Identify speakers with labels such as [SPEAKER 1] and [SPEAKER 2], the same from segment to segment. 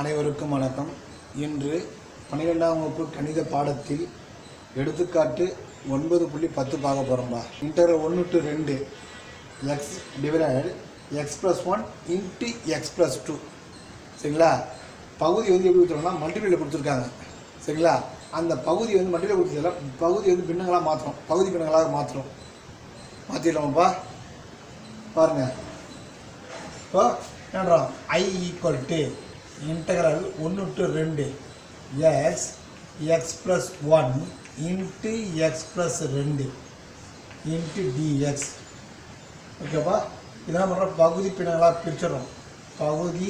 [SPEAKER 1] அனைவருக்கும் வணக்கம். இன்று பன்னிரெண்டாம் வகுப்பு கணித பாடத்தில் எடுத்துக்காட்டு ஒன்பது புள்ளி பத்து பார்க்க போகிறோம்பா இன்டர் ஒன்று டு ரெண்டு. X divided x plus one into x plus two சரிங்களா? பகுதி வந்து எப்படி கொடுத்துருக்கோம்னா மல்டிபிளில் கொடுத்துருக்காங்க. சரிங்களா? அந்த பகுதி வந்து மல்டிபிளில் கொடுத்ததில்ல பகுதி வந்து பின்னங்களாக மாற்றுறோம் பகுதி பின்னங்களாக மாற்றுறோம் மாற்றிடலாமாப்பா பாருங்கள் இப்போ என்னன்றோம்? ஐ ஈக்குவல் டு இன்டகரல் ஒன்று டு ரெண்டு x x plus one into x plus ரெண்டு இன்ட்டு டிஎக்ஸ் ஓகேவா இதெல்லாம் பண்ணுறோம் பகுதி பின்னங்களாக பிரிச்சிடுறோம். பகுதி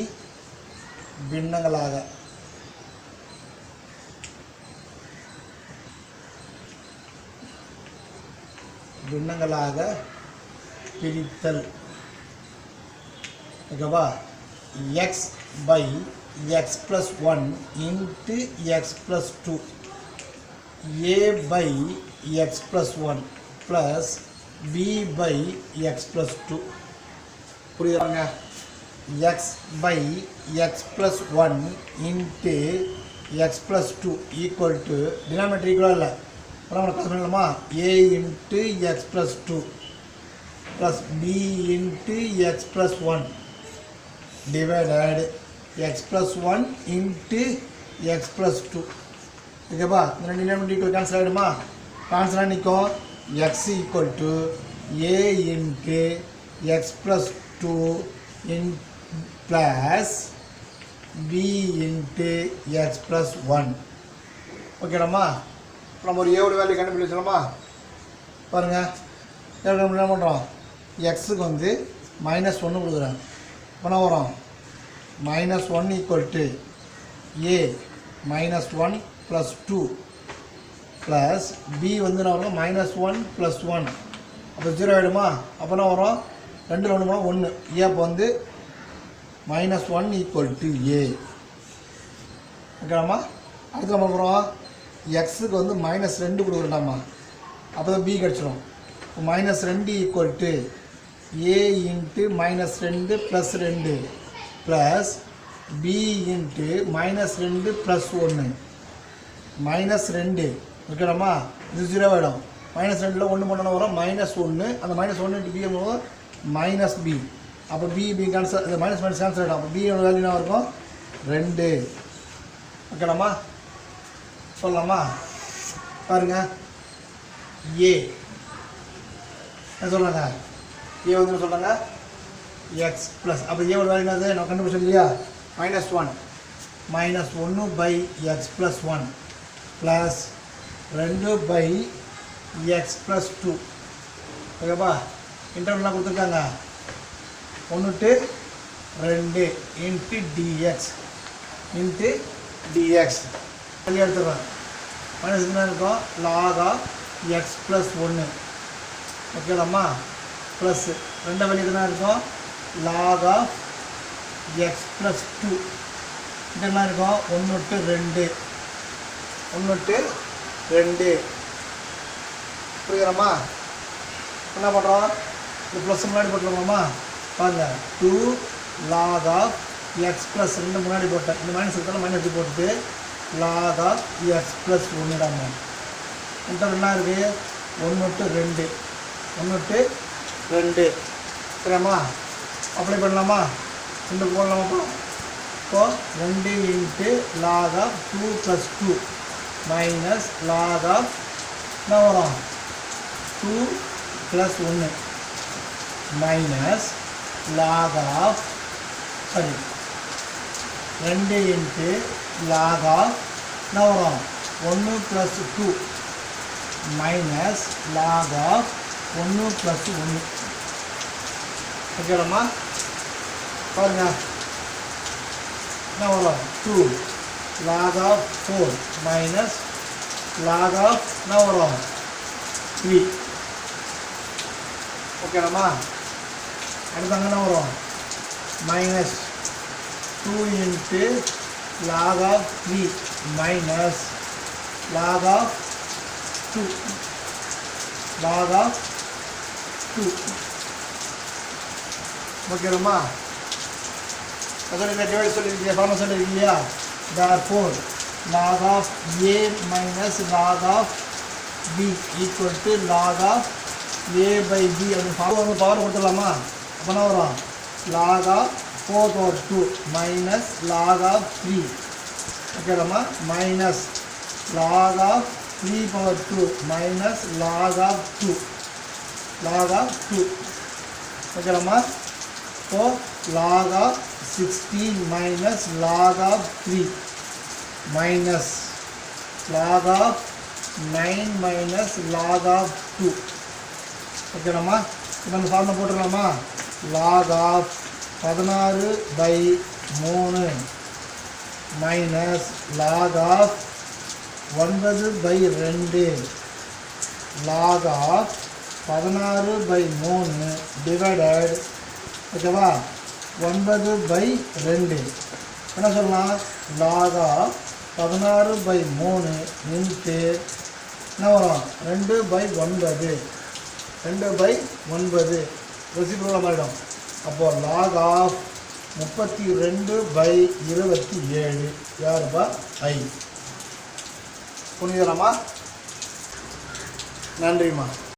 [SPEAKER 1] பின்னங்களாக. பின்னங்களாக பிரித்தல். ஓகேவா x by x plus one into x plus two a by x plus one plus b by x plus two புரியுதாங்க? X by x plus one into x plus two equal to denominator ஈக்குவலாக இல்லை நம்ம பண்ணலாமா a into x plus two plus b into x plus one divided x plus 1 into x plus 2 ஓகேப்பா இந்த ரெண்டு denominator equal cancel ஆகிடுமா cancel நிற்கும் x equal to a into x plus two in plus b into x plus one ஓகேடாம்மா நம்ம ஒரு ஏவோட value கண்டுபிடிச்சலாமா பாருங்கள் என்ன பண்ணுறோம்? எக்ஸுக்கு வந்து மைனஸ் ஒன்று கொடுக்குறேன். பண்ண வரும்? Minus one equal to a minus one plus two plus b வந்து நான் வரும்? மைனஸ் ஒன் ப்ளஸ் ஒன் அப்போ ஜீரோ ஆகிடுமா அப்போ என்ன வரும்? ரெண்டு ஒன்று போனால் ஒன்று ஏ அப்போ வந்து minus one equal to a ஓகேடாமா அடுத்து நம்ம போகிறோம் எக்ஸுக்கு வந்து மைனஸ் ரெண்டு கொடுக்குறோம்டாமா அப்போ தான் பி கிடச்சிரும் மைனஸ் ரெண்டு equal to a into minus ரெண்டு ப்ளஸ் ரெண்டு. ப்ளஸ் பி இன்ட்டு மைனஸ் ரெண்டு ப்ளஸ் ஒன்று மைனஸ் ரெண்டு. ஓகேடாமா இது ஜீரோ ஆகிடும் மைனஸ் ரெண்டில் ஒன்று பண்ணணும் வரும். மைனஸ் ஒன்று அந்த மைனஸ் ஒன்று இன்ட்டு பி வரும் மைனஸ் பி அப்போ பி பி கேன்சல் இந்த மைனஸ் மைனஸ் கேன்சல் ஆகிடும் அப்போ பி வேல்யூ என்ன இருக்கும் ரெண்டு. ஓகேடாமா சொல்லலாமா? பாருங்க. ஏ என்ன சொல்கிறாங்க ஏ வந்து சொல்கிறாங்க எக்ஸ் ப்ளஸ் அப்போ ஏ ஒரு வேல்யூ என்னது? நான் கண்டுபிடிச்சோம் இல்லையா? மைனஸ் ஒன் மைனஸ் ஒன்று by x plus one plus ரெண்டு பை எக்ஸ் ப்ளஸ் டூ ஓகேப்பா இன்டர்வல்லாம் கொடுத்துருக்காங்க. ஒன்று டு ரெண்டு இன்ட்டு டிஎக்ஸ் இன்ட்டு டிஎக்ஸ் வெளியே எடுத்துடுறேன். மைனஸ் என்ன இருக்கும்? லாகா எக்ஸ் ப்ளஸ் ஒன்று ஓகேலாம்மா ப்ளஸ் ரெண்டாம் வெளியே என்ன இருக்கும்? Log of x plus two இதெல்லாம் இருக்கும். ஒன்று டு ரெண்டு. ஒன்று டு ரெண்டு. புரியுறோமா என்ன பண்ணுறோம் இது ப்ளஸ் முன்னாடி போட்டுருவோமா பாருங்க. Two log of x plus ரெண்டு முன்னாடி போட்டேன். இந்த மைனஸ் இருக்கிறத மைனஸ் போட்டுட்டு லாக் ஆஃப் எக்ஸ் ப்ளஸ் ஒன்றுடாம இன்டர் என்ன இருக்குது ஒன்று டு ரெண்டு. ஒன்று டு ரெண்டு. சரியாமா அப்ளை பண்ணலாமா? ரெண்டு போடலாமா இப்போ ரெண்டு into log of two plus two minus log of என்ன வரும்? டூ ப்ளஸ் ஒன்று மைனஸ் லாக் ஆஃப் சாரி ரெண்டு இன்ட்டு லாக் ஆஃப் என்ன வரும்? ஒன்று plus two minus log of ஒன்று ப்ளஸ் ஒன்று ஓகேடாம்மா பாருங்க. என்ன வரும்? Two log of four minus log of என்ன வரும்? த்ரீ ஓகேடாம்மா அடுத்து அங்கே என்ன வரும்? Minus two into log of three minus log of two log of two ஓகேம்மா அதான் இந்த டிவைட் சொல்லியிருக்கீங்க ஃபார்முலா சொல்லியிருக்கீங்க இல்லையா therefore log of a minus log of b equal to log of a by b அப்படின்னு ஃபார்முலா பவர் கொடுத்துடலாமா அப்போ வரும் log of four power two minus log of three ஓகேலாமா minus log of three power two minus log of two log of two ஓகேலாமா so log of sixteen minus log of three minus log of nine minus log of two ஓகேலாமா இப்போ அந்த ஃபார்மை போட்டுடலாமா? Log of பதினாறு by மூணு. Minus log of ஒன்பது by ரெண்டு. Log of பதினாறு by மூணு டிவைடட் ஓகேவா ஒன்பது பை ரெண்டு. என்ன சொல்லலாம் லாக் ஆஃப் பதினாறு பை மூணு இன்ட்டு என்ன வரும்? ரெண்டு பை ஒன்பது. ரெண்டு பை ஒன்பது. ரெசிபிரோல ஆகிடும் அப்போது லாக் ஆஃப் முப்பத்தி ரெண்டு பை இருபத்தி ஏழு. யாருபா ஐ. புனிதரமா நன்றிம்மா.